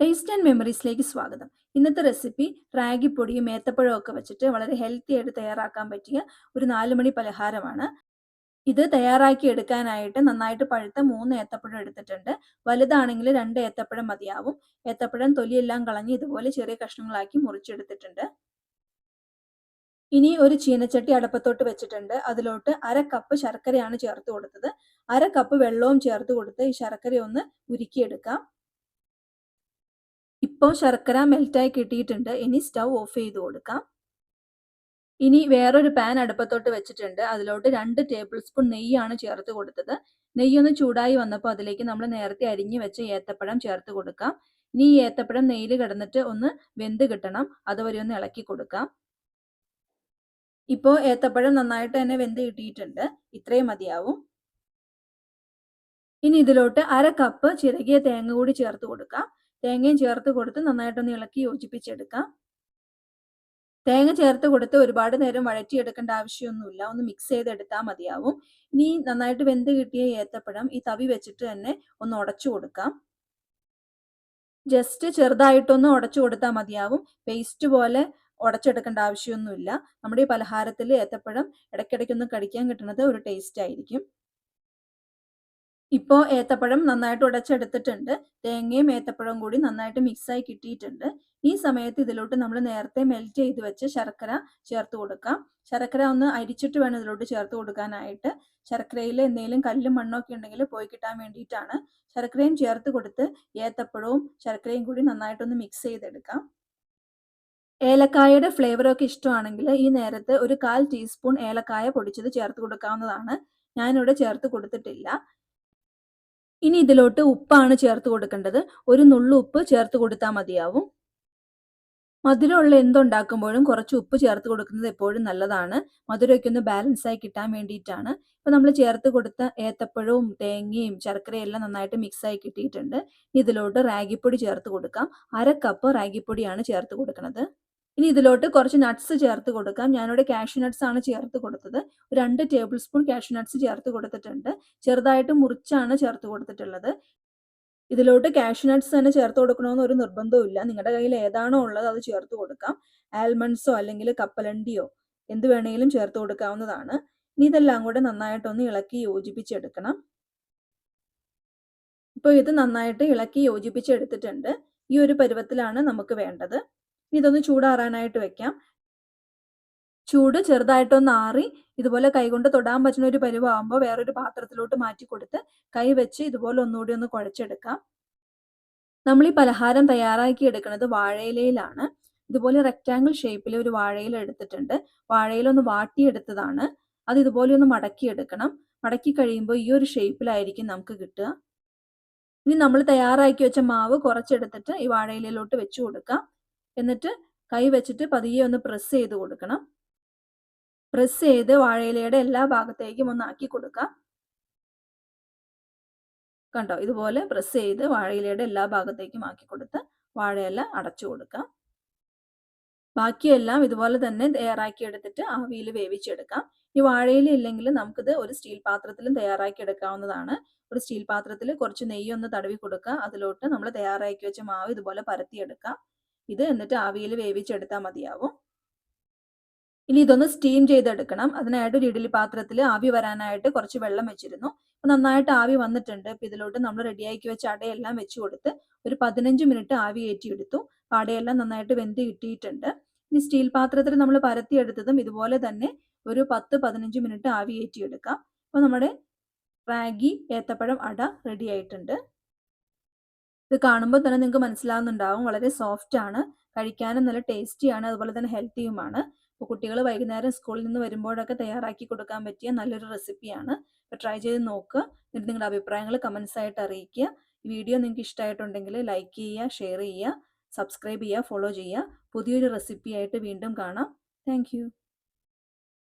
Taste and മെമ്മറീസിലേക്ക് സ്വാഗതം. ഇന്നത്തെ recipe റാഗിപ്പൊടിയും ഏത്തപ്പഴവും ഒക്കെ വെച്ചിട്ട് വളരെ ഹെൽത്തി ആയിട്ട് തയ്യാറാക്കാൻ പറ്റിയ ഒരു നാലുമണി പലഹാരമാണ്. ഇത് തയ്യാറാക്കി എടുക്കാനായിട്ട് നന്നായിട്ട് പഴുത്ത മൂന്ന് ഏത്തപ്പഴം എടുത്തിട്ടുണ്ട്. വലുതാണെങ്കിൽ രണ്ട് ഏത്തപ്പഴം മതിയാവും. ഏത്തപ്പഴം തൊലിയെല്ലാം കളഞ്ഞ് ഇതുപോലെ ചെറിയ കഷ്ണങ്ങളാക്കി മുറിച്ചെടുത്തിട്ടുണ്ട്. ഇനി ഒരു ചീനച്ചട്ടി അടപ്പത്തോട്ട് വെച്ചിട്ടുണ്ട്. അതിലോട്ട് അര കപ്പ് ശർക്കരയാണ് ചേർത്ത് കൊടുത്തത്. അര കപ്പ് വെള്ളവും ചേർത്ത് കൊടുത്ത് ഈ ശർക്കര ഒന്ന് ഉരുക്കിയെടുക്കാം. ഇപ്പോൾ ശർക്കര മെൽറ്റായി കിട്ടിയിട്ടുണ്ട്. ഇനി സ്റ്റൗ ഓഫ് ചെയ്ത് കൊടുക്കാം. ഇനി വേറൊരു പാൻ അടുപ്പത്തോട്ട് വെച്ചിട്ടുണ്ട്. അതിലോട്ട് രണ്ട് ടേബിൾ സ്പൂൺ നെയ്യാണ് ചേർത്ത് കൊടുത്തത്. നെയ്യൊന്ന് ചൂടായി വന്നപ്പോൾ അതിലേക്ക് നമ്മൾ നേരത്തെ അരിഞ്ഞു വെച്ച ഏത്തപ്പഴം ചേർത്ത് കൊടുക്കാം. ഇനി ഈ ഏത്തപ്പഴം നെയ്യിൽ കിടന്നിട്ട് ഒന്ന് വെന്ത് കിട്ടണം. അതുവരെ ഒന്ന് ഇളക്കി കൊടുക്കാം. ഇപ്പോൾ ഏത്തപ്പഴം നന്നായിട്ട് തന്നെ വെന്ത് കിട്ടിയിട്ടുണ്ട്. ഇത്രയും മതിയാവും. ഇനി ഇതിലോട്ട് അര കപ്പ് ചിരകിയ തേങ്ങ കൂടി ചേർത്ത് കൊടുക്കാം. തേങ്ങയും ചേർത്ത് കൊടുത്ത് നന്നായിട്ടൊന്ന് ഇളക്കി യോജിപ്പിച്ചെടുക്കാം. തേങ്ങ ചേർത്ത് കൊടുത്ത് ഒരുപാട് നേരം വഴറ്റിയെടുക്കേണ്ട ആവശ്യമൊന്നുമില്ല. ഒന്ന് മിക്സ് ചെയ്തെടുത്താൽ മതിയാവും. ഇനി നന്നായിട്ട് വെന്ത് കിട്ടിയ ഏത്തപ്പഴം ഈ തവി വെച്ചിട്ട് തന്നെ ഒന്ന് ഉടച്ചു കൊടുക്കാം. ജസ്റ്റ് ചെറുതായിട്ടൊന്ന് ഉടച്ചു കൊടുത്താൽ മതിയാവും. പേസ്റ്റ് പോലെ ഉടച്ചെടുക്കേണ്ട ആവശ്യമൊന്നുമില്ല. നമ്മുടെ ഈ പലഹാരത്തിൽ ഏത്തപ്പഴം ഇടയ്ക്കിടയ്ക്കൊന്ന് കടിക്കാൻ കിട്ടുന്നത് ഒരു ടേസ്റ്റ് ആയിരിക്കും. ഇപ്പോൾ ഏത്തപ്പഴം നന്നായിട്ട് ഉടച്ചെടുത്തിട്ടുണ്ട്. തേങ്ങയും ഏത്തപ്പഴവും കൂടി നന്നായിട്ട് മിക്സായി കിട്ടിയിട്ടുണ്ട്. ഈ സമയത്ത് ഇതിലോട്ട് നമ്മൾ നേരത്തെ മെൽറ്റ് ചെയ്ത് വെച്ച് ശർക്കര ചേർത്ത് കൊടുക്കാം. ശർക്കര ഒന്ന് അരിച്ചിട്ട് വേണം ഇതിലോട്ട് ചേർത്ത് കൊടുക്കാനായിട്ട്. ശർക്കരയിൽ എന്തെങ്കിലും കല്ലും മണ്ണോ ഒക്കെ ഉണ്ടെങ്കിൽ പോയി കിട്ടാൻ വേണ്ടിയിട്ടാണ്. ശർക്കരയും ചേർത്ത് കൊടുത്ത് ഏത്തപ്പഴവും ശർക്കരയും കൂടി നന്നായിട്ടൊന്ന് മിക്സ് ചെയ്തെടുക്കാം. ഏലക്കായയുടെ ഫ്ലേവറൊക്കെ ഇഷ്ടമാണെങ്കിൽ ഈ നേരത്ത് ഒരു കാൽ ടീസ്പൂൺ ഏലക്കായ പൊടിച്ചത് ചേർത്ത് കൊടുക്കാവുന്നതാണ്. ഞാനിവിടെ ചേർത്ത് കൊടുത്തിട്ടില്ല. ഇനി ഇതിലോട്ട് ഉപ്പാണ് ചേർത്ത് കൊടുക്കേണ്ടത്. ഒരു നുള്ളു ഉപ്പ് ചേർത്ത് കൊടുത്താൽ മതിയാവും. മധുരമുള്ള എന്തുണ്ടാക്കുമ്പോഴും കുറച്ച് ഉപ്പ് ചേർത്ത് കൊടുക്കുന്നത് എപ്പോഴും നല്ലതാണ്. മധുരമൊക്കെ ഒന്ന് ബാലൻസ് ആയി കിട്ടാൻ വേണ്ടിയിട്ടാണ്. ഇപ്പം നമ്മൾ ചേർത്ത് കൊടുത്ത ഏത്തപ്പഴവും തേങ്ങയും ശർക്കരയും എല്ലാം നന്നായിട്ട് മിക്സ് ആയി കിട്ടിയിട്ടുണ്ട്. ഇതിലോട്ട് റാഗിപ്പൊടി ചേർത്ത് കൊടുക്കാം. അര കപ്പ് റാഗിപ്പൊടിയാണ് ചേർത്ത് കൊടുക്കുന്നത് ഇനി ഇതിലോട്ട് കുറച്ച് നട്ട്സ് ചേർത്ത് കൊടുക്കാം. ഞാനിവിടെ കാഷ്യൂ നട്ട്സ് ആണ് ചേർത്ത് കൊടുത്തത്. രണ്ട് ടേബിൾ സ്പൂൺ കാഷ്യൂ നട്ട്സ് ചേർത്ത് കൊടുത്തിട്ടുണ്ട്. ചെറുതായിട്ട് മുറിച്ചാണ് ചേർത്ത് കൊടുത്തിട്ടുള്ളത്. ഇതിലോട്ട് കാഷ്യൂ നട്ട്സ് തന്നെ ചേർത്ത് കൊടുക്കണമെന്ന് ഒരു നിർബന്ധവും നിങ്ങളുടെ കയ്യിൽ ഏതാണോ ഉള്ളത് അത് ചേർത്ത് കൊടുക്കാം. ആൽമണ്ട്സോ അല്ലെങ്കിൽ കപ്പലണ്ടിയോ എന്ത് വേണമെങ്കിലും ചേർത്ത് കൊടുക്കാവുന്നതാണ്. ഇനി ഇതെല്ലാം കൂടെ നന്നായിട്ടൊന്ന് ഇളക്കി യോജിപ്പിച്ചെടുക്കണം. ഇപ്പോൾ ഇത് നന്നായിട്ട് ഇളക്കി യോജിപ്പിച്ചെടുത്തിട്ടുണ്ട്. ഈ ഒരു പരുവത്തിലാണ് നമുക്ക് വേണ്ടത്. ഇതൊന്ന് ചൂടാറാനായിട്ട് വെക്കാം. ചൂട് ചെറുതായിട്ടൊന്ന് ആറി ഇതുപോലെ കൈകൊണ്ട് തൊടാൻ പറ്റുന്ന ഒരു പരുവാകുമ്പോൾ വേറൊരു പാത്രത്തിലോട്ട് മാറ്റി കൊടുത്ത് കൈ വെച്ച് ഇതുപോലെ ഒന്നുകൂടി ഒന്ന് കുഴച്ചെടുക്കാം. നമ്മൾ ഈ പലഹാരം തയ്യാറാക്കി എടുക്കുന്നത് വാഴയിലയിലാണ്. ഇതുപോലെ റെക്റ്റാങ്കിൾ ഷേപ്പിൽ ഒരു വാഴയില എടുത്തിട്ടുണ്ട്. വാഴയില ഒന്ന് വാട്ടിയെടുത്തതാണ്. അത് ഇതുപോലെ ഒന്ന് മടക്കി എടുക്കണം മടക്കി കഴിയുമ്പോൾ ഈ ഒരു ഷേപ്പിലായിരിക്കും നമുക്ക് കിട്ടുക. ഇനി നമ്മൾ തയ്യാറാക്കി വെച്ച മാവ് കുറച്ചെടുത്തിട്ട് ഈ വാഴയിലയിലോട്ട് വെച്ചു കൊടുക്കാം. എന്നിട്ട് കൈ വെച്ചിട്ട് പതിയെ ഒന്ന് പ്രസ് ചെയ്ത് കൊടുക്കണം. പ്രസ് ചെയ്ത് വാഴയിലയുടെ എല്ലാ ഭാഗത്തേക്കും ഒന്ന് ആക്കി കൊടുക്കാം. കണ്ടോ? ഇതുപോലെ പ്രസ് ചെയ്ത് വാഴയിലയുടെ എല്ലാ ഭാഗത്തേക്കും ആക്കി കൊടുത്ത് വാഴയില അടച്ചു കൊടുക്കാം. ബാക്കിയെല്ലാം ഇതുപോലെ തന്നെ തയ്യാറാക്കി എടുത്തിട്ട് ആവിയിൽ വേവിച്ചെടുക്കാം. ഈ വാഴയില ഇല്ലെങ്കിൽ നമുക്കിത് ഒരു സ്റ്റീൽ പാത്രത്തിലും തയ്യാറാക്കി എടുക്കാവുന്നതാണ്. ഒരു സ്റ്റീൽ പാത്രത്തിൽ കുറച്ച് നെയ്യൊന്ന് തടവി കൊടുക്കുക അതിലോട്ട് നമ്മൾ തയ്യാറാക്കി വെച്ച മാവ് ഇതുപോലെ പരത്തിയെടുക്കാം. ഇത് എന്നിട്ട് ആവിയിൽ വേവിച്ചെടുത്താൽ മതിയാവും. ഇനി ഇതൊന്ന് സ്റ്റീം ചെയ്തെടുക്കണം. അതിനായിട്ട് ഒരു ഇഡ്ഡലി പാത്രത്തിൽ ആവി വരാനായിട്ട് കുറച്ച് വെള്ളം വെച്ചിരുന്നു. അപ്പൊ നന്നായിട്ട് ആവി വന്നിട്ടുണ്ട്. അപ്പൊ ഇതിലോട്ട് നമ്മൾ റെഡിയാക്കി വെച്ച അടയെല്ലാം വെച്ച് കൊടുത്ത് ഒരു പതിനഞ്ച് മിനിറ്റ് ആവി ഏറ്റിയെടുത്തു. അടയെല്ലാം നന്നായിട്ട് വെന്ത് കിട്ടിയിട്ടുണ്ട്. ഇനി സ്റ്റീൽ പാത്രത്തിൽ നമ്മൾ പരത്തിയെടുത്തതും ഇതുപോലെ തന്നെ ഒരു പത്ത് പതിനഞ്ച് മിനിറ്റ് ആവി ഏറ്റിയെടുക്കാം. അപ്പോൾ നമ്മുടെ റാഗി ഏത്തപ്പഴം അട റെഡി ആയിട്ടുണ്ട്. ഇത് കാണുമ്പോൾ തന്നെ നിങ്ങൾക്ക് മനസ്സിലാവുന്നുണ്ടാവും. വളരെ സോഫ്റ്റ് ആണ്. കഴിക്കാനും നല്ല ടേസ്റ്റിയാണ് അതുപോലെ തന്നെ ഹെൽത്തിയുമാണ് അപ്പോൾ കുട്ടികൾ വൈകുന്നേരം സ്കൂളിൽ നിന്ന് വരുമ്പോഴൊക്കെ തയ്യാറാക്കി കൊടുക്കാൻ പറ്റിയ നല്ലൊരു റെസിപ്പിയാണ് അപ്പോൾ ട്രൈ ചെയ്ത് നോക്കുക. എന്നിട്ട് നിങ്ങളുടെ അഭിപ്രായങ്ങൾ കമൻസ് ആയിട്ട് അറിയിക്കുക. ഈ വീഡിയോ നിങ്ങൾക്ക് ഇഷ്ടമായിട്ടുണ്ടെങ്കിൽ ലൈക്ക് ചെയ്യുക ഷെയർ ചെയ്യുക സബ്സ്ക്രൈബ് ചെയ്യുക ഫോളോ ചെയ്യുക. പുതിയൊരു റെസിപ്പിയായിട്ട് വീണ്ടും കാണാം. താങ്ക്